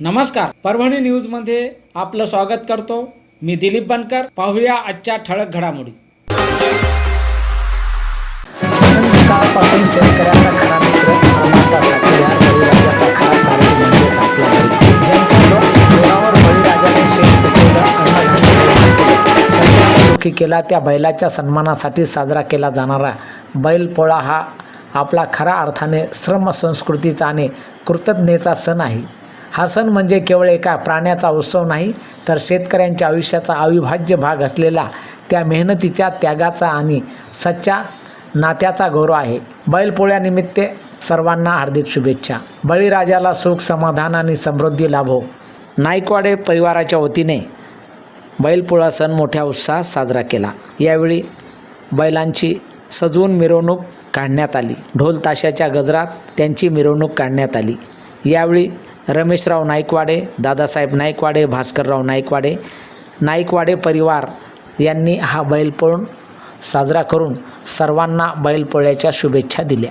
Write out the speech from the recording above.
नमस्कार. परभणी न्यूजमध्ये आपलं स्वागत करतो. मी दिलीप बनकर. पाहूया आजच्या ठळक घडामोडी. काळापासून शेतकऱ्याचा खरा मित्र समाजाचा साथीदार बळीराजाचा खरा सारथी म्हणजेच आपला ज्यांच्या डोळावर बळीराजाने शेत पिकवलं अन्नधान्य संसार सुखी केला त्या बैलाच्या सन्मानासाठी साजरा केला जाणारा बैलपोळा हा आपला खऱ्या अर्थाने श्रम संस्कृतीचा आणि कृतज्ञतेचा सण आहे. हा सण म्हणजे केवळ एका प्राण्याचा उत्सव नाही तर शेतकऱ्यांच्या आयुष्याचा अविभाज्य भाग असलेला त्या मेहनतीच्या त्यागाचा आणि सच्चा नात्याचा गौरव आहे. बैलपोळ्यानिमित्त सर्वांना हार्दिक शुभेच्छा. बळीराजाला सुख समाधान आणि समृद्धी लाभो. नाईकवाडे परिवाराच्या वतीने बैलपोळा सण मोठ्या उत्साहात साजरा केला. यावेळी बैलांची सजवून मिरवणूक काढण्यात आली. ढोल ताशाच्या गजरात त्यांची मिरवणूक काढण्यात आली. यावेळी रमेशराव नाईकवाडे दादासाहेब नाईकवाडे भास्करराव नाईकवाडे. नाईकवाडे परिवार यांनी हा बैलपोळ साजरा करून सर्वांना बैलपोळ्याच्या शुभेच्छा दिल्या.